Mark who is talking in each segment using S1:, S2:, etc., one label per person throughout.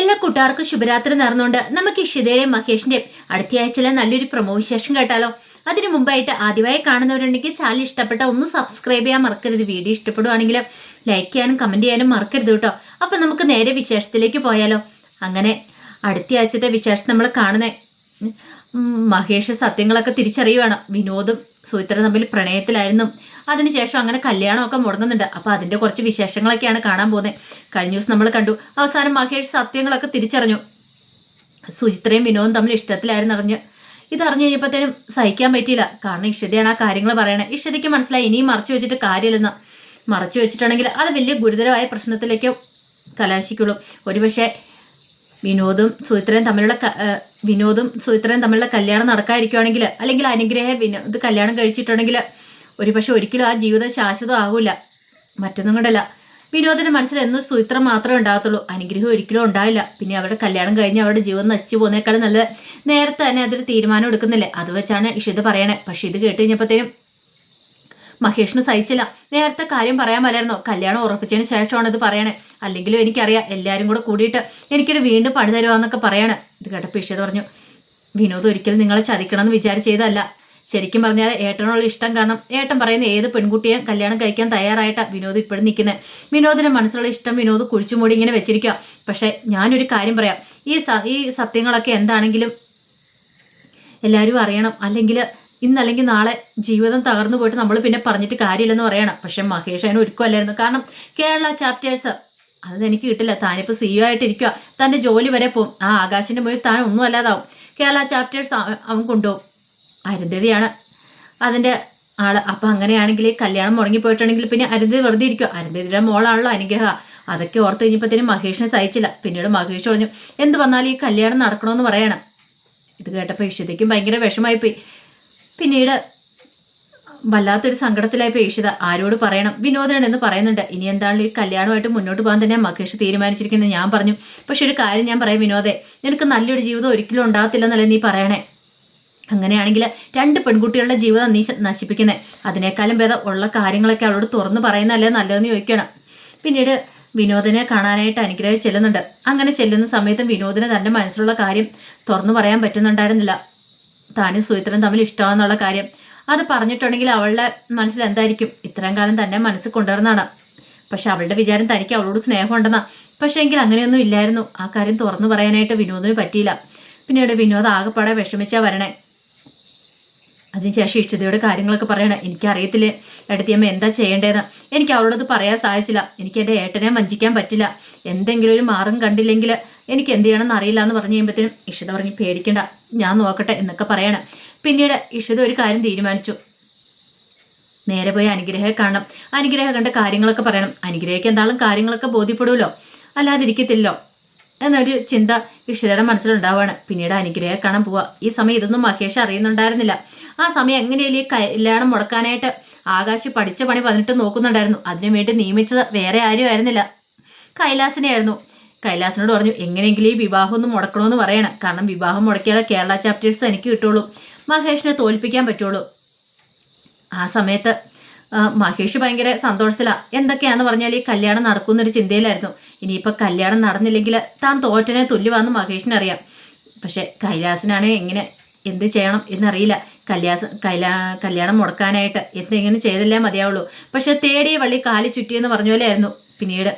S1: എല്ലാ കൂട്ടുകാർക്കും ശുഭരാത്രി നേർന്നുകൊണ്ട് നമുക്ക് ഇഷിതയുടെയും മഹേഷിന്റെയും അടുത്ത ആഴ്ചയിലെ നല്ലൊരു പ്രമോ വിശേഷം കേട്ടാലോ? അതിനു മുമ്പായിട്ട് ആദ്യമായി കാണുന്നവരുണ്ടെങ്കിൽ ചാനൽ ഇഷ്ടപ്പെട്ട ഒന്ന് സബ്സ്ക്രൈബ് ചെയ്യാൻ മറക്കരുത്. വീഡിയോ ഇഷ്ടപ്പെടുവാണെങ്കിൽ ലൈക്ക് ചെയ്യാനും കമന്റ് ചെയ്യാനും മറക്കരുത് കേട്ടോ. അപ്പൊ നമുക്ക് നേരെ വിശേഷത്തിലേക്ക് പോയാലോ? അങ്ങനെ അടുത്ത ആഴ്ചത്തെ വിശേഷം നമ്മൾ കാണുന്നേ മഹേഷ് സത്യങ്ങളൊക്കെ തിരിച്ചറിയുവാണ്. വിനോദും സുമിത്ര തമ്മിൽ പ്രണയത്തിലായിരുന്നു. അതിനുശേഷം അങ്ങനെ കല്യാണമൊക്കെ മുടങ്ങുന്നുണ്ട്. അപ്പോൾ അതിന്റെ കുറച്ച് വിശേഷങ്ങളൊക്കെയാണ് കാണാൻ പോകുന്നത്. കഴിഞ്ഞ ദിവസം നമ്മൾ കണ്ടു. അവസാനം മഹേഷ് സത്യങ്ങളൊക്കെ തിരിച്ചറിഞ്ഞു. സുചിത്രയും വിനോദും തമ്മിൽ ഇഷ്ടത്തിലായിരുന്നു അറിഞ്ഞ്. ഇതറിഞ്ഞു കഴിഞ്ഞപ്പോഴത്തേനും സഹിക്കാൻ പറ്റിയില്ല. കാരണം ഇഷ്ടതയാണ് ആ കാര്യങ്ങൾ പറയണേ. ഇഷ്ടതയ്ക്ക് മനസ്സിലായി. ഇനിയും മറച്ചു വെച്ചിട്ട് കാര്യമില്ലെന്ന്. മറച്ചു വെച്ചിട്ടുണ്ടെങ്കിൽ അത് വലിയ ഗുരുതരമായ പ്രശ്നത്തിലേക്ക് കലാശിക്കുള്ളൂ. ഒരുപക്ഷെ വിനോദും സുചിത്രയും തമ്മിലുള്ള വിനോദും സുചിത്രയും തമ്മിലുള്ള കല്യാണം നടക്കാതിരിക്കുവാണെങ്കിൽ അല്ലെങ്കിൽ അനുഗ്രഹ വിനോദ് കല്യാണം കഴിച്ചിട്ടുണ്ടെങ്കിൽ ഒരുപക്ഷെ ഒരിക്കലും ആ ജീവിതം ശാശ്വതം ആകില്ല മറ്റൊന്നും കൊണ്ടല്ല. വിനോദിന്റെ മനസ്സിൽ എന്നും സുചിത്രം മാത്രമേ ഉണ്ടാകത്തുള്ളൂ. അനുഗ്രഹം ഒരിക്കലും ഉണ്ടാവില്ല. പിന്നെ അവരുടെ കല്യാണം കഴിഞ്ഞ് അവരുടെ ജീവിതം നശിച്ചു പോകുന്നേക്കാളും നല്ലത് നേരത്തെ തന്നെ അതൊരു തീരുമാനം എടുക്കുന്നില്ലേ? അത് വെച്ചാണ് ഇഷിത പറയണേ. പക്ഷെ ഇത് കേട്ട് കഴിഞ്ഞപ്പോഴത്തേനും മഹേഷിന് സഹിച്ചില്ല. നേരത്തെ കാര്യം പറയാൻ പറ്റായിരുന്നോ കല്യാണം ഉറപ്പിച്ചതിന് ശേഷമാണ് ഇത് പറയണേ. അല്ലെങ്കിലും എനിക്കറിയാം എല്ലാവരും കൂടെ കൂടിയിട്ട് എനിക്കൊരു വീണ്ടും പണി തരുവാന്നൊക്കെ പറയാണ്. ഇത് കേട്ടപ്പോൾ ഇഷിത പറഞ്ഞു. വിനോദ് ഒരിക്കലും നിങ്ങളെ ചതിക്കണമെന്ന് വിചാരിച്ചതല്ല. ശരിക്കും പറഞ്ഞാൽ ഏട്ടനുള്ള ഇഷ്ടം കാരണം ഏട്ടൻ പറയുന്ന ഏത് പെൺകുട്ടിയെയും കല്യാണം കഴിക്കാൻ തയ്യാറായിട്ടാണ് വിനോദ് ഇപ്പോഴും നിൽക്കുന്നത് വിനോദിന്റെ മനസ്സിലുള്ള ഇഷ്ടം വിനോദ് കുഴിച്ചുമൂടി ഇങ്ങനെ വെച്ചിരിക്കുക പക്ഷേ ഞാനൊരു കാര്യം പറയാം. ഈ ഈ സത്യങ്ങളൊക്കെ എന്താണെങ്കിലും എല്ലാവരും അറിയണം. അല്ലെങ്കിൽ ഇന്നല്ലെങ്കിൽ നാളെ ജീവിതം തകർന്നു പോയിട്ട് നമ്മൾ പിന്നെ പറഞ്ഞിട്ട് കാര്യമില്ലെന്ന് പറയണം. പക്ഷെ മഹേഷ് അതിന് ഒരുക്കമല്ലായിരുന്നു. കാരണം കേരള ചാപ്റ്റേഴ്സ് അത് എനിക്ക് കിട്ടില്ല. താനിപ്പോൾ സിഇഒ ആയിട്ടിരിക്കുക തന്റെ ജോലി വരെ പോകും ആ ആകാശിന്റെ മുകളിൽ താൻ ഒന്നും അല്ലാതാവും. കേരള ചാപ്റ്റേഴ്സ് അവൻ കൊണ്ടുപോകും. അരുന്ധതിയാണ് അതിന്റെ ആൾ. അപ്പം അങ്ങനെയാണെങ്കിൽ കല്യാണം മുടങ്ങിപ്പോയിട്ടുണ്ടെങ്കിൽ പിന്നെ അരുന്ധതി വെറുതെ ഇരിക്കുക അരുന്ധതിയുടെ മോളാണല്ലോ അനുഗ്രഹ. അതൊക്കെ ഓർത്ത് കഴിഞ്ഞപ്പോഴത്തേനും മഹേഷിനെ സഹിച്ചില്ല. പിന്നീട് മഹേഷ് പറഞ്ഞു എന്ത് വന്നാലും ഈ കല്യാണം നടക്കണമെന്ന് പറയണം. ഇത് കേട്ടപ്പോൾ ഇഷിതയ്ക്കും ഭയങ്കര വിഷമായിപ്പോയി പിന്നീട് വല്ലാത്തൊരു സങ്കടത്തിലായപ്പോൾ പേക്ഷിത ആരോട് പറയണം? വിനോദൻ എന്ന് പറയുന്നുണ്ട്. ഇനി എന്താണ് ഈ കല്യാണമായിട്ട് മുന്നോട്ട് പോകാൻ തന്നെ മഹേഷ് തീരുമാനിച്ചിരിക്കുന്നത് ഞാൻ പറഞ്ഞു. പക്ഷെ ഒരു കാര്യം ഞാൻ പറയാം വിനോദേ. നിനക്ക് നല്ലൊരു ജീവിതം ഒരിക്കലും ഉണ്ടാകത്തില്ലെന്നല്ലേ നീ പറയണേ? അങ്ങനെയാണെങ്കിൽ രണ്ട് പെൺകുട്ടികളുടെ ജീവിതം നീ നശിപ്പിക്കുന്നത് നശിപ്പിക്കുന്നേ. അതിനേക്കാളും ഭേദം ഉള്ള കാര്യങ്ങളൊക്കെ അവളോട് തുറന്നു പറയുന്നതല്ലേ നല്ലതെന്ന് ചോദിക്കണം. പിന്നീട് വിനോദനെ കാണാനായിട്ട് അനുഗ്രഹം ചെല്ലുന്നുണ്ട്. അങ്ങനെ ചെല്ലുന്ന സമയത്തും വിനോദിന് തന്റെ മനസ്സിലുള്ള കാര്യം തുറന്നു പറയാൻ പറ്റുന്നുണ്ടായിരുന്നില്ല. താനും സുഹിത്രനും തമ്മിൽ ഇഷ്ടമാണെന്നുള്ള കാര്യം. അത് പറഞ്ഞിട്ടുണ്ടെങ്കിൽ അവളുടെ മനസ്സിൽ എന്തായിരിക്കും? ഇത്രയും കാലം തന്നെ മനസ്സിൽ കൊണ്ടുവരുന്നതാണ്. പക്ഷെ അവളുടെ വിചാരം തനിക്ക് അവളോട് സ്നേഹമുണ്ടെന്നാ. പക്ഷേ എങ്കിൽ അങ്ങനെയൊന്നും ഇല്ലായിരുന്നു. ആ കാര്യം തുറന്നു പറയാനായിട്ട് വിനോദിന് പറ്റിയില്ല. പിന്നീട് വിനോദ് ആകെപ്പാടെ വിഷമിച്ചാ വരണേ. അതിനുശേഷം ഇഷ്ടതയോട് കാര്യങ്ങളൊക്കെ പറയണേ. എനിക്കറിയത്തില്ല. എടുത്തിയമ്മ എന്താ ചെയ്യേണ്ടതെന്ന്? എനിക്ക് അവളോടത് പറയാൻ സാധിച്ചില്ല. എനിക്ക് എന്റെ ഏട്ടനെ വഞ്ചിക്കാൻ പറ്റില്ല. എന്തെങ്കിലും ഒരു മാർഗം കണ്ടില്ലെങ്കിൽ എനിക്ക് എന്ത് ചെയ്യണമെന്ന് അറിയില്ല എന്ന് പറഞ്ഞു കഴിയുമ്പോഴത്തേനും ഇഷിത പറഞ്ഞ് പേടിക്കണ്ട. ഞാൻ നോക്കട്ടെ എന്നൊക്കെ പറയണം. പിന്നീട് ഇഷിത ഒരു കാര്യം തീരുമാനിച്ചു. നേരെ പോയി അനുഗ്രഹയെ കാണണം. അനുഗ്രഹം കണ്ട കാര്യങ്ങളൊക്കെ പറയണം. അനുഗ്രഹയ്ക്ക് എന്താളും കാര്യങ്ങളൊക്കെ ബോധ്യപ്പെടുമല്ലോ. അല്ലാതിരിക്കത്തില്ലോ എന്നൊരു ചിന്ത ഇഷിതയുടെ മനസ്സിലുണ്ടാവുകയാണ് പിന്നീട് അനുഗ്രഹ കാണാൻ പോവുക ഈ സമയം ഇതൊന്നും മഹേഷ് അറിയുന്നുണ്ടായിരുന്നില്ല. ആ സമയം എങ്ങനെയല്ലേ കല്യാണം മുടക്കാനായിട്ട്? ആകാശ് പഠിച്ച പണി പതിനെട്ട് നോക്കുന്നുണ്ടായിരുന്നു. അതിനു വേണ്ടി നിയമിച്ചത് വേറെ ആരും ആയിരുന്നില്ല കൈലാസിനെയായിരുന്നു. കൈലാസിനോട് പറഞ്ഞു എങ്ങനെയെങ്കിലും ഈ വിവാഹം ഒന്ന് മുടക്കണമെന്ന് പറയണം. കാരണം വിവാഹം മുടക്കിയാലേ കേരള ചാപ്റ്റേഴ്സ് എനിക്ക് കിട്ടുള്ളൂ. മഹേഷിനെ തോൽപ്പിക്കാൻ പറ്റുള്ളൂ. ആ സമയത്ത് മഹേഷ് ഭയങ്കര സന്തോഷത്തിലാണ് എന്തൊക്കെയാന്ന് പറഞ്ഞാൽ ഈ കല്യാണം നടക്കുന്നൊരു ചിന്തയിലായിരുന്നു. ഇനിയിപ്പോൾ കല്യാണം നടന്നില്ലെങ്കിൽ താൻ തോറ്റനെ തുല്യമാണെന്ന് മഹേഷിനറിയാം. പക്ഷെ കൈലാസിനാണ് എങ്ങനെ എന്ത് ചെയ്യണം എന്നറിയില്ല. കല്യാസ കൈലാ കല്യാണം മുടക്കാനായിട്ട് എന്തെങ്കിലും ചെയ്തില്ലേ മതിയാവുള്ളൂ. പക്ഷെ തേടിയ വള്ളി കാലി ചുറ്റിയെന്ന് പറഞ്ഞ പോലെയായിരുന്നു പിന്നീട്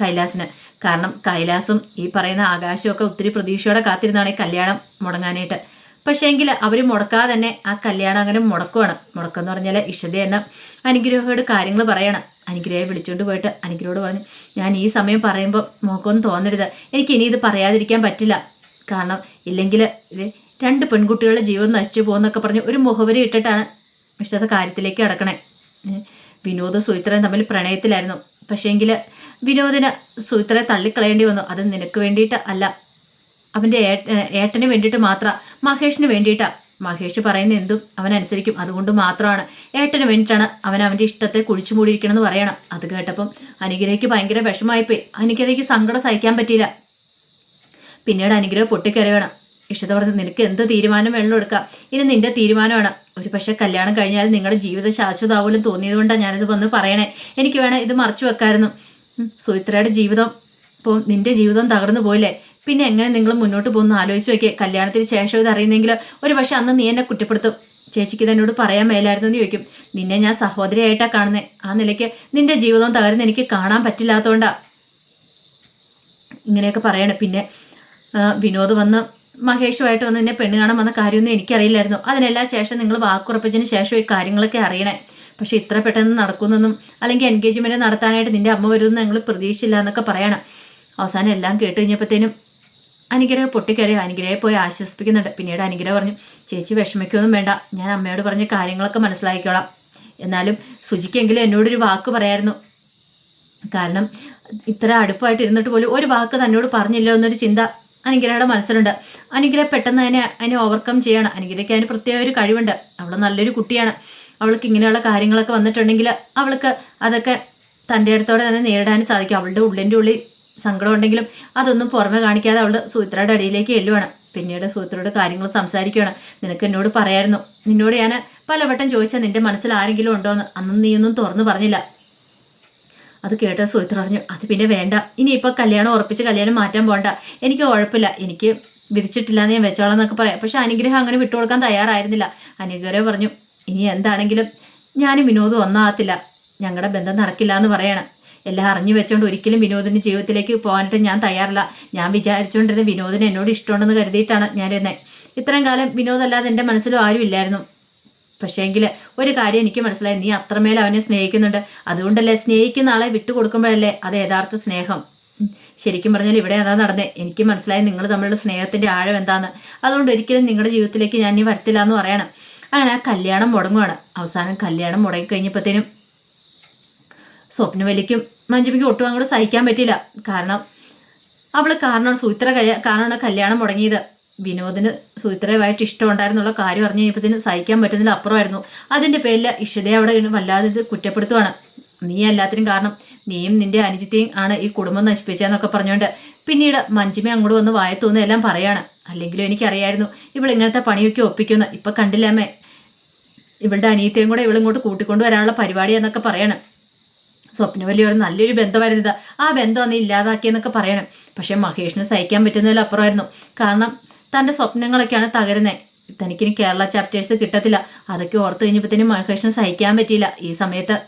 S1: കൈലാസിന്. കാരണം കൈലാസും ഈ പറയുന്ന ആകാശവും ഒക്കെ ഒത്തിരി പ്രതീക്ഷയോടെ കാത്തിരുന്നാണ് ഈ കല്യാണം മുടങ്ങാനായിട്ട്. പക്ഷേ എങ്കിൽ അവർ മുടക്കാതെ തന്നെ ആ കല്യാണം അങ്ങനെ മുടക്കുവാണ്. മുടക്കം എന്ന് പറഞ്ഞാൽ ഇഷത എന്ന അനുഗ്രഹയോട് കാര്യങ്ങൾ പറയണം. അനുഗ്രഹയെ വിളിച്ചുകൊണ്ട് പോയിട്ട് അനുഗ്രഹോട് പറഞ്ഞു ഞാൻ ഈ സമയം പറയുമ്പോൾ മോക്കൊന്നും തോന്നരുത്. എനിക്ക് ഇനി ഇത് പറയാതിരിക്കാൻ പറ്റില്ല. കാരണം ഇല്ലെങ്കിൽ ഇത് രണ്ട് പെൺകുട്ടികളുടെ ജീവൻ നശിച്ചു പോകുന്നൊക്കെ പറഞ്ഞ് ഒരു മുഖവരി ഇട്ടിട്ടാണ് ഇഷ്ടത്തെ കാര്യത്തിലേക്ക് കിടക്കണേ. വിനോദ സുയിത്രയും തമ്മിൽ പ്രണയത്തിലായിരുന്നു. പക്ഷേങ്കിൽ വിനോദിന് സുയിത്രയെ തള്ളിക്കളയേണ്ടി വന്നു. അത് നിനക്ക് വേണ്ടിയിട്ട് അല്ല. അവന്റെ ഏട്ട ഏട്ടന് വേണ്ടിയിട്ട് മാത്രം മഹേഷിന് വേണ്ടിയിട്ടാണ് മഹേഷ് പറയുന്ന എന്തും അവൻ അനുസരിക്കും. അതുകൊണ്ട് മാത്രമാണ്. ഏട്ടന് വേണ്ടിയിട്ടാണ് അവൻ അവന്റെ ഇഷ്ടത്തെ കുഴിച്ചു മൂടിയിരിക്കണമെന്ന് പറയണം. അത് കേട്ടപ്പം അനുഗ്രഹയ്ക്ക് ഭയങ്കര വിഷമായിപ്പോയി അനുഗ്രഹയ്ക്ക് സങ്കടം സഹിക്കാൻ പറ്റിയില്ല. പിന്നീട് അനുഗ്രഹം പൊട്ടിക്കറി വേണം ഇഷ്ടത്തെ പറഞ്ഞ് നിനക്ക് എന്ത് തീരുമാനം വേണമെങ്കിലും എടുക്കാം. ഇനി നിന്റെ തീരുമാനമാണ്. ഒരു പക്ഷേ കല്യാണം കഴിഞ്ഞാൽ നിങ്ങളുടെ ജീവിതം ശാശ്വതമാവുമല്ലോ തോന്നിയത് കൊണ്ടാണ് ഞാനിത് വന്ന് പറയണേ. എനിക്ക് വേണം ഇത് മറച്ചു വെക്കായിരുന്നു. സുമിത്രയുടെ ജീവിതം ഇപ്പോൾ നിന്റെ ജീവിതം തകർന്നു പോയില്ലേ? പിന്നെ എങ്ങനെ നിങ്ങൾ മുന്നോട്ട് പോകുന്നു? ആലോചിച്ച് നോക്കിയേ. കല്യാണത്തിന് ശേഷം ഇത് അറിയുന്നെങ്കിൽ ഒരു പക്ഷെ അന്ന് നീ എന്നെ കുറ്റപ്പെടുത്തും. ചേച്ചിക്ക് എന്നോട് പറയാൻ മേലായിരുന്നു എന്ന് ചോദിക്കും. നിന്നെ ഞാൻ സഹോദരിയായിട്ടാണ് കാണുന്നത് ആ നിലയ്ക്ക് നിന്റെ ജീവിതം തകർന്ന് എനിക്ക് കാണാൻ പറ്റില്ലാത്തതുകൊണ്ടാണ് ഇങ്ങനെയൊക്കെ പറയണേ. പിന്നെ വിനോദ് വന്ന് മഹേഷുമായിട്ട് വന്ന് എന്നെ പെണ്ണ് കാണാൻ വന്ന കാര്യമൊന്നും എനിക്കറിയില്ലായിരുന്നു. അതിനെല്ലാം ശേഷം നിങ്ങൾ വാക്കുറപ്പിച്ചതിന് ശേഷം ഈ കാര്യങ്ങളൊക്കെ അറിയണേ. പക്ഷേ ഇത്ര പെട്ടെന്ന് നടക്കുന്നെന്നും അല്ലെങ്കിൽ എൻഗേജ്മെന്റ് നടത്താനായിട്ട് നിന്റെ അമ്മ വരുമെന്ന് ഞങ്ങൾ പ്രതീക്ഷയില്ല എന്നൊക്കെ പറയണം. അവസാനം എല്ലാം കേട്ട് കഴിഞ്ഞപ്പോഴത്തേനും അനുഗ്രഹ പൊട്ടിക്കരയോ. അനുഗ്രഹയെ പോയി ആശ്വസിപ്പിക്കുന്നുണ്ട്. പിന്നീട് അനുഗ്രഹ പറഞ്ഞു ചേച്ചി വിഷമിക്കൊന്നും വേണ്ട. ഞാൻ അമ്മയോട് പറഞ്ഞ കാര്യങ്ങളൊക്കെ മനസ്സിലാക്കിക്കോളാം. എന്നാലും സുജിക്കെങ്കിലും എന്നോടൊരു വാക്ക് പറയായിരുന്നു. കാരണം ഇത്ര അടുപ്പായിട്ട് ഇരുന്നിട്ട് പോലും ഒരു വാക്ക് തന്നോട് പറഞ്ഞില്ലോ എന്നൊരു ചിന്ത അനുഗ്രഹയുടെ മനസ്സിലുണ്ട്. അനുഗ്രഹ പെട്ടെന്ന് അതിനെ അതിനെ ഓവർകം ചെയ്യണം. അനുഗ്രഹയ്ക്ക് അതിന് പ്രത്യേക ഒരു കഴിവുണ്ട്. അവൾ നല്ലൊരു കുട്ടിയാണ്. അവൾക്ക് ഇങ്ങനെയുള്ള കാര്യങ്ങളൊക്കെ വന്നിട്ടുണ്ടെങ്കിൽ അവൾക്ക് അതൊക്കെ തന്റെ അടുത്തോടെ തന്നെ നേരിടാൻ സാധിക്കും. അവളുടെ ഉള്ളിന്റെ ഉള്ളിൽ സങ്കടം ഉണ്ടെങ്കിലും അതൊന്നും പുറമെ കാണിക്കാതെ അവൾ സൂത്രയുടെ അടിയിലേക്ക് എല്ലുവാണ്. പിന്നീട് സൂത്രയോട് കാര്യങ്ങൾ സംസാരിക്കുകയാണ് നിനക്ക് എന്നോട് പറയായിരുന്നു. നിന്നോട് ഞാൻ പലവട്ടം ചോദിച്ചാൽ നിന്റെ മനസ്സിൽ ആരെങ്കിലും ഉണ്ടോ എന്ന്. അന്നും നീയൊന്നും തുറന്നു പറഞ്ഞില്ല. അത് കേട്ട സൂത്ര പറഞ്ഞു അത് പിന്നെ വേണ്ട. ഇനിയിപ്പോൾ കല്യാണം ഉറപ്പിച്ച് കല്യാണം മാറ്റാൻ പോണ്ട. എനിക്ക് കുഴപ്പമില്ല. എനിക്ക് വിധിച്ചിട്ടില്ല എന്ന് ഞാൻ വെച്ചോളാം എന്നൊക്കെ പറയാം. പക്ഷെ അനുഗ്രഹം അങ്ങനെ വിട്ടുകൊടുക്കാൻ തയ്യാറായിരുന്നില്ല. അനുഗ്രഹം പറഞ്ഞു ഇനി എന്താണെങ്കിലും ഞാനും വിനോദം ഒന്നാകത്തില്ല. ഞങ്ങളുടെ ബന്ധം നടക്കില്ല എന്ന് പറയണം. എല്ലാം അറിഞ്ഞു വെച്ചോണ്ട് ഒരിക്കലും വിനോദിന്റെ ജീവിതത്തിലേക്ക് പോകാനായിട്ട് ഞാൻ തയ്യാറില്ല. ഞാൻ വിചാരിച്ചുകൊണ്ടിരുന്ന വിനോദിന് എന്നോട് ഇഷ്ടമുണ്ടെന്ന് കരുതിയിട്ടാണ് ഞാനിരുന്നത് ഇത്രയും കാലം വിനോദല്ലാതെ എന്റെ മനസ്സിലും ആരും ഇല്ലായിരുന്നു. പക്ഷേങ്കിൽ ഒരു കാര്യം എനിക്ക് മനസ്സിലായി. നീ അത്രമേൽ അവനെ സ്നേഹിക്കുന്നുണ്ട്. അതുകൊണ്ടല്ലേ സ്നേഹിക്കുന്ന ആളെ വിട്ടുകൊടുക്കുമ്പോഴല്ലേ അത് യഥാർത്ഥ സ്നേഹം? ശരിക്കും പറഞ്ഞാൽ ഇവിടെ അതാ നടന്നേ. എനിക്ക് മനസ്സിലായി നിങ്ങൾ തമ്മിലുള്ള സ്നേഹത്തിന്റെ ആഴം എന്താന്ന്. അതുകൊണ്ട് ഒരിക്കലും നിങ്ങളുടെ ജീവിതത്തിലേക്ക് ഞാൻ ഇനി വരത്തില്ല എന്ന് പറയണം. അങ്ങനെ ആ കല്യാണം മുടങ്ങുവാണ്. അവസാനം കല്യാണം മുടങ്ങി കഴിഞ്ഞപ്പോഴത്തേനും സ്വപ്നവലിക്കും മഞ്ജുമിക്കും ഒട്ടും അങ്ങോട്ട് സഹിക്കാൻ പറ്റില്ല കാരണം അവൾ കാരണം കഴിയ കാരണമാണ് കല്യാണം മുടങ്ങിയത്. വിനോദിന് സുചിത്രയുമായിട്ട് ഇഷ്ടമുണ്ടായിരുന്നുള്ള കാര്യം അറിഞ്ഞു കഴിഞ്ഞപ്പോഴത്തേനും സഹിക്കാൻ പറ്റുന്നതിൽ അപ്പുറമായിരുന്നു. അതിന്റെ പേരിൽ ഇഷിതയെ അവിടെ വല്ലാതെ കുറ്റപ്പെടുത്തുവാണ്. നീ എല്ലാത്തിനും കാരണം നീയും നിന്റെ അനുജിത്തെയും ആണ് ഈ കുടുംബം നശിപ്പിച്ചതെന്നൊക്കെ പറഞ്ഞുകൊണ്ട് പിന്നീട് മഞ്ജിമ അങ്ങോട്ട് വന്ന് വായത്തൂന്ന് എല്ലാം പറയാണ്. അല്ലെങ്കിലും എനിക്കറിയായിരുന്നു ഇവൾ ഇങ്ങനത്തെ പണിയൊക്കെ ഒപ്പിക്കുന്നു ഇപ്പം കണ്ടില്ലാമേ ഇവളുടെ അനിയത്തെയും കൂടെ ഇവളിങ്ങോട്ട് കൂട്ടിക്കൊണ്ടുവരാനുള്ള പരിപാടി എന്നൊക്കെ പറയണം. സ്വപ്നവല്ലിയോട് നല്ലൊരു ബന്ധമായിരുന്നു ഇത് ആ ബന്ധം അന്ന് ഇല്ലാതാക്കിയെന്നൊക്കെ പറയണം. പക്ഷേ മഹേഷിന് സഹിക്കാൻ പറ്റുന്നതിൽ അപ്പുറമായിരുന്നു. കാരണം തന്റെ സ്വപ്നങ്ങളൊക്കെയാണ് തകരുന്നത് തനിക്കിനി കേരള ചാപ്റ്റേഴ്സ് കിട്ടത്തില്ല. അതൊക്കെ ഓർത്ത് കഴിഞ്ഞപ്പോഴത്തേനും മഹേഷിന് സഹിക്കാൻ പറ്റിയില്ല. ഈ സമയത്ത്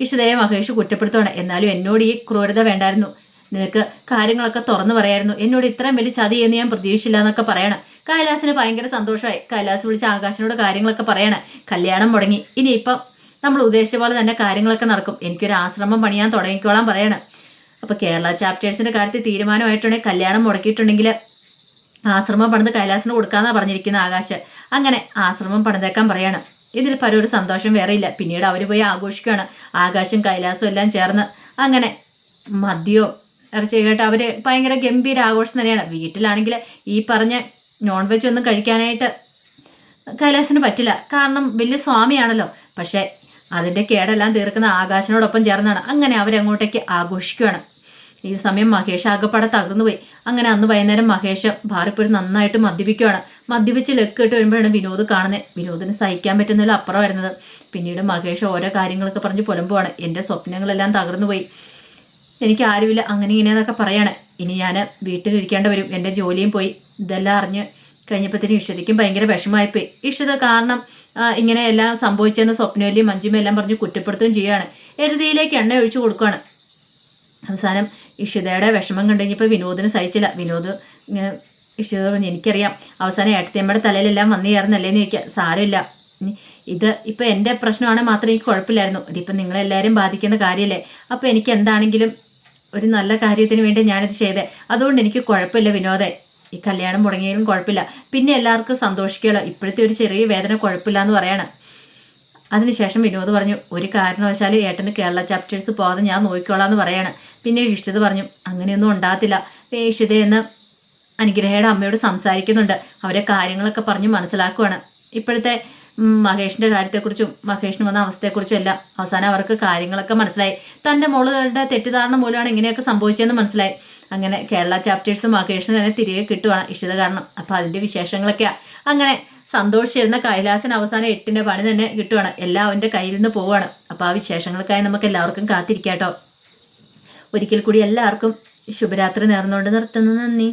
S1: ഇഷ്ടദേവ മഹേഷ് കുറ്റപ്പെടുത്തുവാണ്. എന്നാലും എന്നോട് ഈ ക്രൂരത വേണ്ടായിരുന്നു. നിനക്ക് കാര്യങ്ങളൊക്കെ തുറന്നു പറയായിരുന്നു. എന്നോട് ഇത്രയും വലിയ ചതി എന്ന് ഞാൻ പ്രതീക്ഷിച്ചില്ല എന്നൊക്കെ പറയണം. കൈലാസിന് ഭയങ്കര സന്തോഷമായി. കൈലാസ് വിളിച്ച് ആകാശിനോട് കാര്യങ്ങളൊക്കെ പറയണം. കല്യാണം മുടങ്ങി. ഇനിയിപ്പം നമ്മൾ ഉദ്ദേശിച്ച പോലെ തന്നെ കാര്യങ്ങളൊക്കെ നടക്കും. എനിക്കൊരു ആശ്രമം പണിയാൻ തുടങ്ങിക്കോളാൻ പറയണം. അപ്പോൾ കേരള ചാപ്റ്റേഴ്സിന്റെ കാര്യത്തിൽ തീരുമാനമായിട്ടുണ്ടെങ്കിൽ കല്യാണം മുടക്കിയിട്ടുണ്ടെങ്കിൽ ആശ്രമം പണിത് കൈലാസിന് കൊടുക്കാമെന്നാണ് പറഞ്ഞിരിക്കുന്ന ആകാശ്. അങ്ങനെ ആശ്രമം പണിതേക്കാൻ പറയാണ്. ഇതിൽ പല ഒരു സന്തോഷം വേറെ ഇല്ല. പിന്നീട് അവർ പോയി ആഘോഷിക്കുകയാണ് ആകാശം കൈലാസും എല്ലാം ചേർന്ന്. അങ്ങനെ മദ്യവും ഇറച്ചി കേട്ട് അവർ ഭയങ്കര ഗംഭീര ആഘോഷം തന്നെയാണ്. വീട്ടിലാണെങ്കിൽ ഈ പറഞ്ഞ നോൺ വെജ് ഒന്നും കഴിക്കാനായിട്ട് കൈലാസിന് പറ്റില്ല. കാരണം വലിയ സ്വാമിയാണല്ലോ. പക്ഷേ അതിന്റെ കേടെല്ലാം തീർക്കുന്ന ആകാശനോടൊപ്പം ചേർന്നാണ്. അങ്ങനെ അവരങ്ങോട്ടേക്ക് ആഘോഷിക്കുകയാണ് ഈ സമയം മഹേഷ് ആകപ്പാടെ തകർന്നു പോയി അങ്ങനെ അന്ന് വൈകുന്നേരം മഹേഷ് ഭാരപ്പൊരു നന്നായിട്ട് മദ്യപിക്കുകയാണ് മദ്യപിച്ച് ലെക്കിട്ട് വരുമ്പോഴാണ് വിനോദ് കാണുന്നത് വിനോദിന് സഹിക്കാൻ പറ്റുന്നില്ല അപ്പുറം വരുന്നത് പിന്നീട് മഹേഷ് ഓരോ കാര്യങ്ങളൊക്കെ പറഞ്ഞ് പുലമ്പുവാണ്. എന്റെ സ്വപ്നങ്ങളെല്ലാം തകർന്നു പോയി എനിക്ക് ആരുമില്ല. അങ്ങനെ ഇങ്ങനെയെന്നൊക്കെ പറയാണ്. ഇനി ഞാൻ വീട്ടിലിരിക്കേണ്ട വരും. എന്റെ ജോലിയും പോയി. ഇതെല്ലാം അറിഞ്ഞ് കഴിഞ്ഞപ്പോഴത്തേനും ഇഷിതയ്ക്കും ഭയങ്കര വിഷമമായിപ്പോയി. ഇഷ്ടത കാരണം ഇങ്ങനെ എല്ലാം സംഭവിച്ചെന്ന് സ്വപ്നവല്ലിയും മഞ്ജുമയും എല്ലാം പറഞ്ഞ് കുറ്റപ്പെടുത്തുകയും ചെയ്യുകയാണ്. എരുതിയിലേക്ക് എണ്ണ ഒഴിച്ചു കൊടുക്കുകയാണ്. അവസാനം ഇഷിതയുടെ വിഷമം കണ്ടു കഴിഞ്ഞപ്പോൾ വിനോദിന് സഹിച്ചില്ല. വിനോദ് ഇങ്ങനെ ഇഷിത പറഞ്ഞു എനിക്കറിയാം. അവസാനം ഏട്ടത്തിയമ്മയുടെ തലയിലെല്ലാം വന്നു ചേർന്നല്ലേന്ന് ചോദിക്കുക. സാരമില്ല. ഇത് ഇപ്പം എന്റെ പ്രശ്നമാണെങ്കിൽ മാത്രം എനിക്ക് കുഴപ്പമില്ലായിരുന്നു. ഇതിപ്പം നിങ്ങളെല്ലാവരും ബാധിക്കുന്ന കാര്യമല്ലേ അപ്പോൾ എനിക്ക് എന്താണെങ്കിലും ഒരു നല്ല കാര്യത്തിന് വേണ്ടി ഞാനിത് ചെയ്തേ. അതുകൊണ്ട് എനിക്ക് കുഴപ്പമില്ല വിനോദേ. ഈ കല്യാണം മുടങ്ങിയാലും കുഴപ്പമില്ല. പിന്നെ എല്ലാവർക്കും സന്തോഷിക്കുമല്ലോ. ഇപ്പോഴത്തെ ഒരു ചെറിയ വേദന കുഴപ്പമില്ല എന്ന് പറയണം. അതിനുശേഷം വിനോദ് പറഞ്ഞു ഒരു കാരണവശാലും ഏട്ടന് കേരള ചാപ്റ്റേഴ്സ് പോകാതെ ഞാൻ നോക്കിക്കോളാം എന്ന് പറയാണ്. പിന്നെ ഇഷിത പറഞ്ഞു അങ്ങനെയൊന്നും ഉണ്ടാകത്തില്ല. ഇഷിതയെന്ന് അനുഗ്രഹയുടെ അമ്മയോട് സംസാരിക്കുന്നുണ്ട്. അവരെ കാര്യങ്ങളൊക്കെ പറഞ്ഞ് മനസ്സിലാക്കുവാണ്. ഇപ്പോഴത്തെ ഉം, മഹേഷിന്റെ കാര്യത്തെക്കുറിച്ചും മഹേഷിന് വന്ന അവസ്ഥയെക്കുറിച്ചും എല്ലാം അവസാനം അവർക്ക് കാര്യങ്ങളൊക്കെ മനസ്സിലായി. തന്റെ മോളുകളുടെ തെറ്റിദ്ധാരണ മൂലമാണ് ഇങ്ങനെയൊക്കെ സംഭവിച്ചതെന്ന് മനസ്സിലായി. അങ്ങനെ കേരള ചാപ്റ്റേഴ്സ് മഹേഷിന് തന്നെ തിരികെ കിട്ടുവാണ് ഇഷിത കാരണം അപ്പോൾ അതിന്റെ വിശേഷങ്ങളൊക്കെയാണ് അങ്ങനെ സന്തോഷിച്ചിരുന്ന കൈലാസൻ അവസാനം എട്ടിന്റെ പണി തന്നെ കിട്ടുവാണ്. എല്ലാം അവന്റെ കയ്യിൽ നിന്ന് പോവാണ് അപ്പോൾ ആ വിശേഷങ്ങൾക്കായി നമുക്ക് എല്ലാവർക്കും കാത്തിരിക്കാട്ടോ. ഒരിക്കൽ കൂടി എല്ലാവർക്കും ശുഭരാത്രി നേർന്നുകൊണ്ട് നിർത്തുന്നു. നന്ദി.